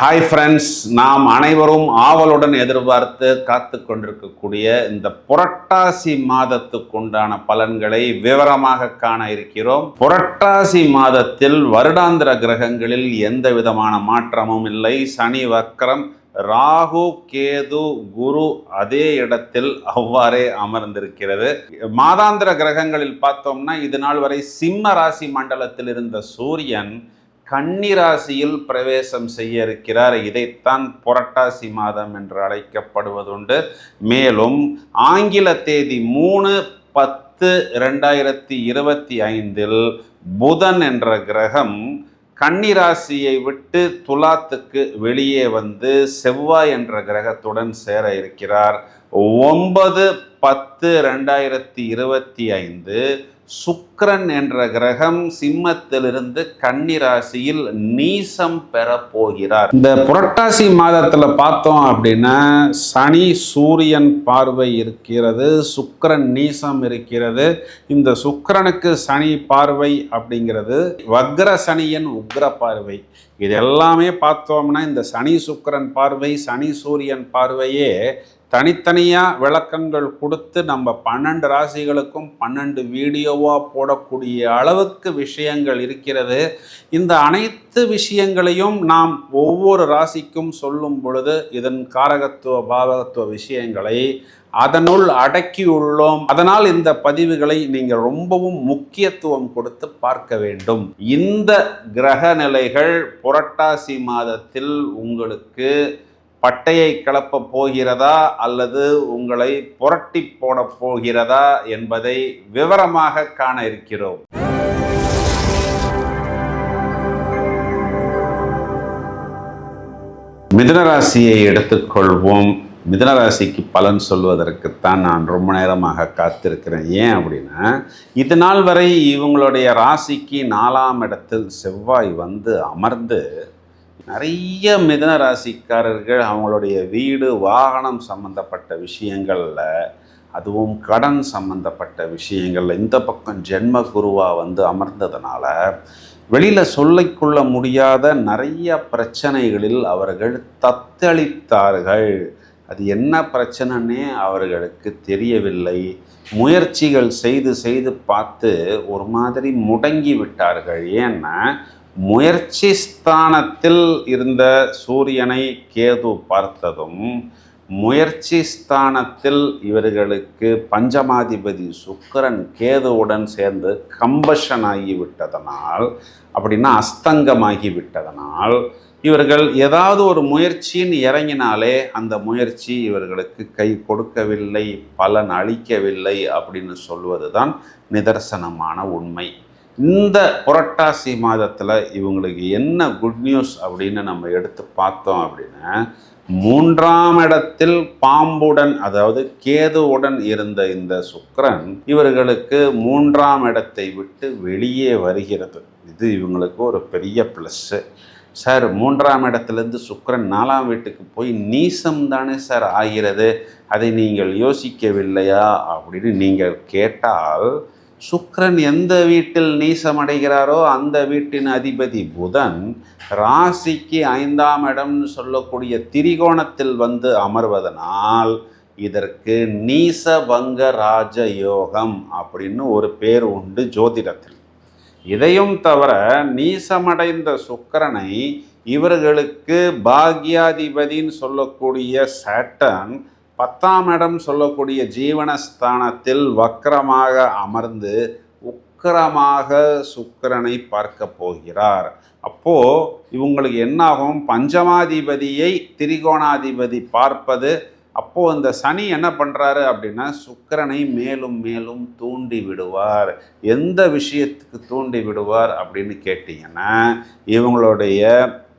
Hi friends நாம் அனைவரும் ஆவலுடன் எதிர்பார்த்து காத்து கொண்டிருக்கக்கூடிய இந்த புரட்டாசி மாதத்துக்குண்டான பலன்களை விவரமாக காண இருக்கிறோம். புரட்டாசி மாதத்தில் வருடாந்திர கிரகங்களில் எந்த விதமான மாற்றமும் இல்லை. சனி வக்கரம் ராகு கேது குரு அதே இடத்தில் அவ்வாறே அமர்ந்திருக்கிறது. மாதாந்திர கிரகங்களில் பார்த்தோம்னா இது நாள் வரை சிம்ம ராசி மண்டலத்தில் இருந்த சூரியன் கன்னிராசியில் பிரவேசம் செய்ய இருக்கிறார் இதைத்தான் புரட்டாசி மாதம் என்று அழைக்கப்படுவதுண்டு. மேலும் ஆங்கில தேதி மூணு பத்து ரெண்டாயிரத்தி இருபத்தி ஐந்தில் புதன் என்ற கிரகம் கன்னிராசியை விட்டு துலாத்துக்கு வெளியே வந்து செவ்வாய் என்ற கிரகத்துடன் சேர இருக்கிறார். ஒன்பது பத்து ரெண்டாயிரத்தி இருபத்தி ஐந்து சுக்ரன் என்ற கிரகம் சிம்மத்திலிருந்து கன்னிராசியில் நீசம் பெற போகிறார். இந்த புரட்டாசி மாதத்துல பார்த்தோம் அப்படின்னா சனி சூரியன் பார்வை இருக்கிறது சுக்கரன் நீசம் இருக்கிறது. இந்த சுக்கரனுக்கு சனி பார்வை அப்படிங்கிறது வக்ர சனியின் உக்ர பார்வை. இது எல்லாமே பார்த்தோம்னா இந்த சனி சுக்கரன் பார்வை சனி சூரியன் பார்வையே தனித்தனியாக விளக்கங்கள் கொடுத்து நம்ம பன்னெண்டு ராசிகளுக்கும் பன்னெண்டு வீடியோவாக போடக்கூடிய அளவுக்கு விஷயங்கள் இருக்கிறது. இந்த அனைத்து விஷயங்களையும் நாம் ஒவ்வொரு ராசிக்கும் சொல்லும் பொழுது இதன் காரகத்துவ பாவகத்துவ விஷயங்களை அதனுள் அடக்கியுள்ளோம் அதனால் இந்த பதிவுகளை நீங்கள் ரொம்பவும் முக்கியத்துவம் கொடுத்து பார்க்க வேண்டும். இந்த கிரக நிலைகள் புரட்டாசி மாதத்தில் உங்களுக்கு பட்டையை கிளப்ப போகிறதா அல்லது உங்களை புரட்டி போட போகிறதா என்பதை விவரமாக காண இருக்கிறோம். மிதனராசியை எடுத்துக்கொள்வோம். மிதனராசிக்கு பலன் சொல்வதற்குத்தான் நான் ரொம்ப நேரமாக காத்திருக்கிறேன். ஏன் அப்படின்னா இது நாள் வரை இவங்களுடைய ராசிக்கு நாலாம் இடத்தில் செவ்வாய் வந்து அமர்ந்து நிறைய மிதன ராசிக்காரர்கள் அவங்களுடைய வீடு வாகனம் சம்பந்தப்பட்ட விஷயங்களில் அதுவும் கடன் சம்பந்தப்பட்ட விஷயங்களில் இந்த பக்கம் ஜென்ம குருவாக வந்து அமர்ந்ததுனால வெளியில் சொல்லிக்கொள்ள முடியாத நிறைய பிரச்சனைகளில் அவர்கள் தத்தளித்தார்கள். அது என்ன பிரச்சனைன்னே அவர்களுக்கு தெரியவில்லை. முயற்சிகள் செய்து செய்து பார்த்து ஒரு மாதிரி முடங்கி விட்டார்கள். ஏன்னா முயற்சி ஸ்தானத்தில் இருந்த சூரியனை கேது பார்த்ததும் முயற்சி ஸ்தானத்தில் இவர்களுக்கு பஞ்சமாதிபதி சுக்கரன் கேதுவுடன் சேர்ந்து கம்பஷன் ஆகிவிட்டதனால் அப்படின்னா அஸ்தங்கமாகி விட்டதனால் இவர்கள் ஏதாவது ஒரு முயற்சின்னு இறங்கினாலே அந்த முயற்சி இவர்களுக்கு கை கொடுக்கவில்லை பலன் அளிக்கவில்லை அப்படின்னு சொல்வது தான் நிதர்சனமான உண்மை. இந்த புரட்டாசி மாதத்தில் இவங்களுக்கு என்ன குட் நியூஸ் அப்படின்னு நம்ம எடுத்து பார்த்தோம் அப்படின்னா மூன்றாம் இடத்தில் பாம்புடன் அதாவது கேதுவுடன் இருந்த இந்த சுக்கரன் இவர்களுக்கு மூன்றாம் இடத்தை விட்டு வெளியே வருகிறது. இது இவங்களுக்கு ஒரு பெரிய ப்ளஸ்ஸு சார் மூன்றாம் இடத்துலேருந்து சுக்கரன் நாலாம் வீட்டுக்கு போய் நீசம் தானே சார் ஆகிறது? அதை நீங்கள் யோசிக்கவில்லையா? அப்படின்னு நீங்கள் கேட்டால் சுக்கரன் எந்த வீட்டில் நீசமடைகிறாரோ அந்த வீட்டின் அதிபதி புதன் ராசிக்கு ஐந்தாம் இடம்னு சொல்லக்கூடிய திரிகோணத்தில் வந்து அமர்வதனால் இதற்கு நீசபங்க ராஜயோகம் அப்படின்னு ஒரு பேர் உண்டு ஜோதிடத்தில். இதையும் தவிர நீசமடைந்த சுக்கரனை இவர்களுக்கு பாக்யாதிபதின்னு சொல்லக்கூடிய சேட்டன் பத்தாம் இடம் சொல்லக்கூடிய ஜீவனஸ்தானத்தில் வக்கரமாக அமர்ந்து உக்கரமாக சுக்கிரனை பார்க்க போகிறார். அப்போ இவங்களுக்கு என்னாகும்? பஞ்சமாதிபதியை திரிகோணாதிபதி பார்ப்பது. அப்போது இந்த சனி என்ன பண்ணுறாரு அப்படின்னா சுக்கிரனை மேலும் மேலும் தூண்டி விடுவார். எந்த விஷயத்துக்கு தூண்டி விடுவார் அப்படின்னு கேட்டிங்கன்னா இவங்களுடைய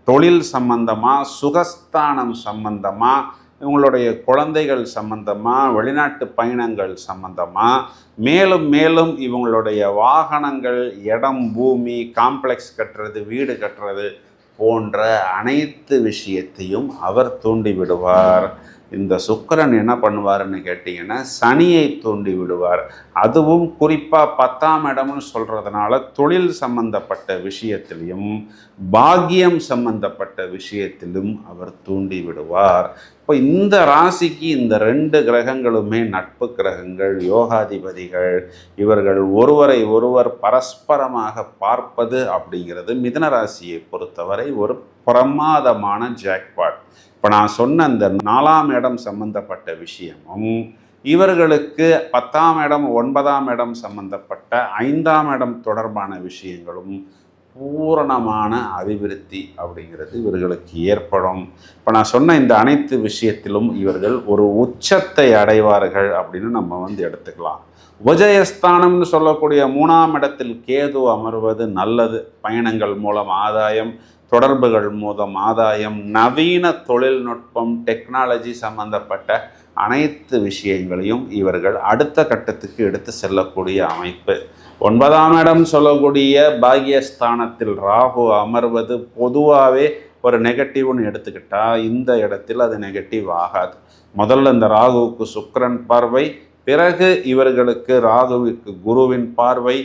தொழில் சம்பந்தமாக சுகஸ்தானம் சம்பந்தமாக இவங்களுடைய குழந்தைகள் சம்பந்தமாக வெளிநாட்டு பயணங்கள் சம்பந்தமாக மேலும் மேலும் இவங்களுடைய வாகனங்கள் இடம் பூமி காம்ப்ளெக்ஸ் கட்டுறது வீடு கட்டுறது போன்ற அனைத்து விஷயத்தையும் அவர் தூண்டி விடுவார் இந்த சுக்கரன் என்ன பண்ணுவாருன்னு கேட்டிங்கன்னா சனியை தூண்டி விடுவார். அதுவும் குறிப்பாக பத்தாம் இடம்னு சொல்கிறதுனால தொழில் சம்பந்தப்பட்ட விஷயத்திலையும் பாக்கியம் சம்பந்தப்பட்ட விஷயத்திலும் அவர் தூண்டி விடுவார். இப்போ இந்த ராசிக்கு இந்த ரெண்டு கிரகங்களுமே நட்பு கிரகங்கள் யோகாதிபதிகள் இவர்கள் ஒருவரை ஒருவர் பரஸ்பரமாக பார்ப்பது அப்படிங்கிறது மிதன ராசியை பொறுத்தவரை ஒரு பிரமாதமான ஜாக்பாட் இப்போ நான் சொன்ன அந்த நாலாம் இடம் சம்பந்தப்பட்ட விஷயமும் இவர்களுக்கு பத்தாம் இடம் ஒன்பதாம் இடம் சம்பந்தப்பட்ட ஐந்தாம் இடம் தொடர்பான விஷயங்களும் பூரணமான அபிவிருத்தி அப்படிங்கிறது இவர்களுக்கு ஏற்படும். இப்போ நான் சொன்ன இந்த அனைத்து விஷயத்திலும் இவர்கள் ஒரு உச்சத்தை அடைவார்கள் அப்படின்னு நம்ம வந்து எடுத்துக்கலாம். உபஜயஸ்தானம்னு சொல்லக்கூடிய மூணாம் இடத்தில் கேது அமர்வது நல்லது. பயணங்கள் மூலம் ஆதாயம் தொடர்புகள் மூலம் ஆதாயம் நவீன தொழில்நுட்பம் டெக்னாலஜி சம்பந்தப்பட்ட அனைத்து விஷயங்களையும் இவர்கள் அடுத்த கட்டத்துக்கு எடுத்து செல்லக்கூடிய அமைப்பு. ஒன்பதாம் இடம் சொல்லக்கூடிய பாகியஸ்தானத்தில் ராகு அமர்வது பொதுவாகவே ஒரு நெகட்டிவ்னு எடுத்துக்கிட்டால் இந்த இடத்தில் அது நெகட்டிவ் ஆகாது. முதல்ல இந்த ராகுவுக்கு சுக்கரன் பார்வை பிறகு இவர்களுக்கு ராகுவிற்கு குருவின் பார்வை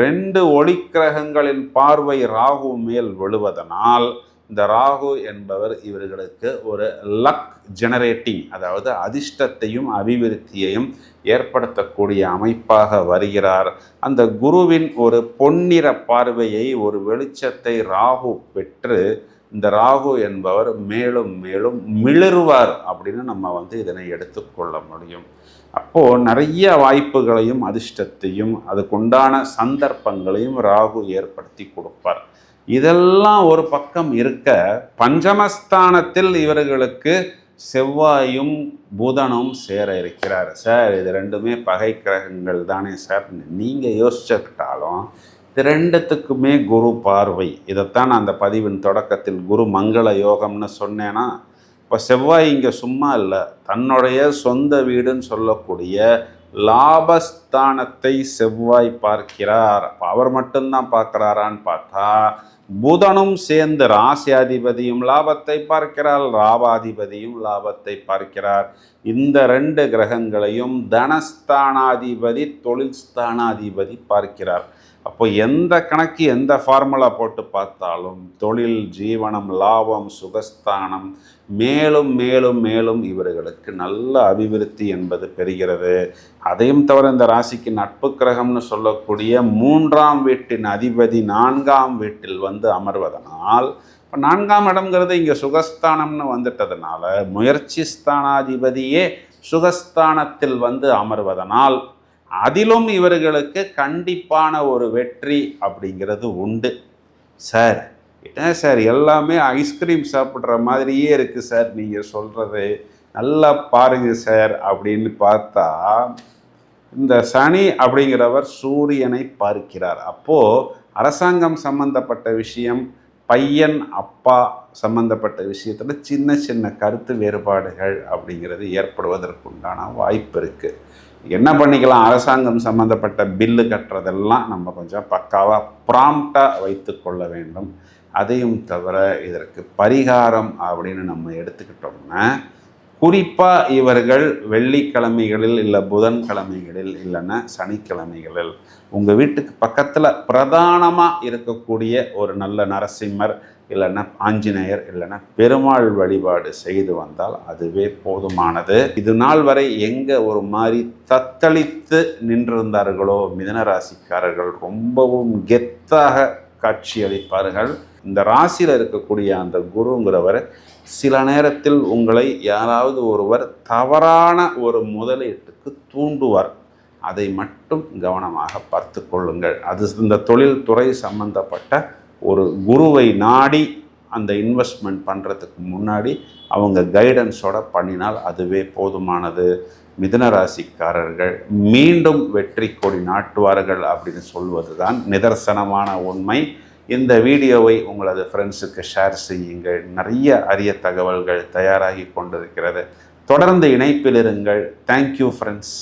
ரெண்டு ஒளிக்கிரகங்களின் பார்வை ராகு மேல் விழுவதனால் இந்த ராகு என்பவர் இவர்களுக்கு ஒரு லக் ஜெனரேட்டிங் அதாவது அதிர்ஷ்டத்தையும் அபிவிருத்தியையும் ஏற்படுத்தக்கூடிய அமைப்பாக வருகிறார். அந்த குருவின் ஒரு பொன்னிற பார்வையை ஒரு வெளிச்சத்தை ராகு பெற்று இந்த ராகு என்பவர் மேலும் மேலும் மிளறுவார் அப்படின்னு நம்ம வந்து இதனை எடுத்துக்கொள்ள முடியும். அப்போது நிறைய வாய்ப்புகளையும் அதிர்ஷ்டத்தையும் அதுக்குண்டான சந்தர்ப்பங்களையும் ராகு ஏற்படுத்தி கொடுப்பார். இதெல்லாம் ஒரு பக்கம் இருக்க பஞ்சமஸ்தானத்தில் இவர்களுக்கு செவ்வாயும் புதனும் சேர இருக்கிறார். சார் இது ரெண்டுமே பகை கிரகங்கள் தானே சார். நீங்கள் யோசிச்சுக்கிட்டாலும் இது ரெண்டுத்துக்குமே குரு பார்வை. இதைத்தான் நான் அந்த பதிவின் தொடக்கத்தில் குரு மங்கள யோகம்னு சொன்னேன்னா இப்போ செவ்வாய் இங்கே சும்மா இல்லை. தன்னுடைய சொந்த வீடுன்னு சொல்லக்கூடிய லாபஸ்தானத்தை செவ்வாய் பார்க்கிறார். அப்போ அவர் மட்டும்தான் பார்க்குறாரான்னு பார்த்தா புதனும் சேர்ந்து ராசியாதிபதியும் லாபத்தை பார்க்கிறார் லாபாதிபதியும் லாபத்தை பார்க்கிறார். இந்த ரெண்டு கிரகங்களையும் தனஸ்தானாதிபதி தொழில் ஸ்தானாதிபதி பார்க்கிறார். அப்போ எந்த கணக்கு எந்த ஃபார்முலா போட்டு பார்த்தாலும் தொழில் ஜீவனம் லாபம் சுகஸ்தானம் மேலும் மேலும் மேலும் இவர்களுக்கு நல்ல அபிவிருத்தி என்பது பெறுகிறது. அதையும் தவிர இந்த ராசிக்கு நட்பு கிரகம்னு சொல்லக்கூடிய மூன்றாம் வீட்டின் அதிபதி நான்காம் வீட்டில் வந்து அமர்வதனால் இப்போ நான்காம் இடம்ங்கிறது இங்கே சுகஸ்தானம்னு வந்துட்டதுனால முயற்சி ஸ்தானாதிபதியே சுகஸ்தானத்தில் வந்து அமர்வதனால் அதிலும் இவர்களுக்கு கண்டிப்பான ஒரு வெற்றி அப்படிங்கிறது உண்டு. சார் என்ன சார் எல்லாமே ஐஸ்கிரீம் சாப்பிட்ற மாதிரியே இருக்குது சார் நீங்கள் சொல்கிறது நல்லா பாருங்க சார் அப்படின்னு பார்த்தா இந்த சனி அப்படிங்கிறவர் சூரியனை பார்க்கிறார். அப்போது அரசாங்கம் சம்பந்தப்பட்ட விஷயம் பையன் அப்பா சம்பந்தப்பட்ட விஷயத்தில் சின்ன சின்ன கருத்து வேறுபாடுகள் அப்படிங்கிறது ஏற்படுவதற்குண்டான வாய்ப்பு இருக்குது என்ன பண்ணிக்கலாம்? அரசாங்கம் சம்மந்தப்பட்ட பில்லு கட்டுறதெல்லாம் நம்ம கொஞ்சம் பக்காவாக ப்ராம்ப்டாக வைத்து கொள்ள வேண்டும். அதையும் தவிர இதற்கு பரிகாரம் அப்படின்னு நம்ம எடுத்துக்கிட்டோம்னா குறிப்பாக இவர்கள் வெள்ளிக்கிழமைகளில் இல்லை புதன்கிழமைகளில் இல்லைன்னா சனிக்கிழமைகளில் உங்கள் வீட்டுக்கு பக்கத்தில் பிரதானமாக இருக்கக்கூடிய ஒரு நல்ல நரசிம்மர் இல்லைன்னா ஆஞ்சநேயர் இல்லைன்னா பெருமாள் வழிபாடு செய்து வந்தால் அதுவே போதுமானது. இது நாள் வரை எங்கே ஒரு மாதிரி தத்தளித்து நின்றிருந்தார்களோ மிதனராசிக்காரர்கள் ரொம்பவும் கெத்தாக காட்சியளிப்பார்கள். இந்த ராசியில் இருக்கக்கூடிய அந்த குருங்கிறவர் சில நேரத்தில் உங்களை யாராவது ஒருவர் தவறான ஒரு முதலீட்டுக்கு தூண்டுவார். அதை மட்டும் கவனமாக பார்த்து கொள்ளுங்கள். அது இந்த தொழில்துறை சம்பந்தப்பட்ட ஒரு குருவை நாடி அந்த இன்வெஸ்ட்மெண்ட் பண்ணுறதுக்கு முன்னாடி அவங்க கைடன்ஸோட பண்ணினால் அதுவே போதுமானது. மிதுன ராசிக்காரர்கள் மீண்டும் வெற்றி கொடி நாட்டுவார்கள் அப்படின்னு சொல்வது தான் நிதர்சனமான உண்மை. இந்த வீடியோவை உங்களது ஃப்ரெண்ட்ஸுக்கு ஷேர் செய்யுங்கள். நிறைய அரிய தகவல்கள் தயாராகி கொண்டிருக்கிறது. தொடர்ந்து இணைப்பில் இருங்கள். Thank you friends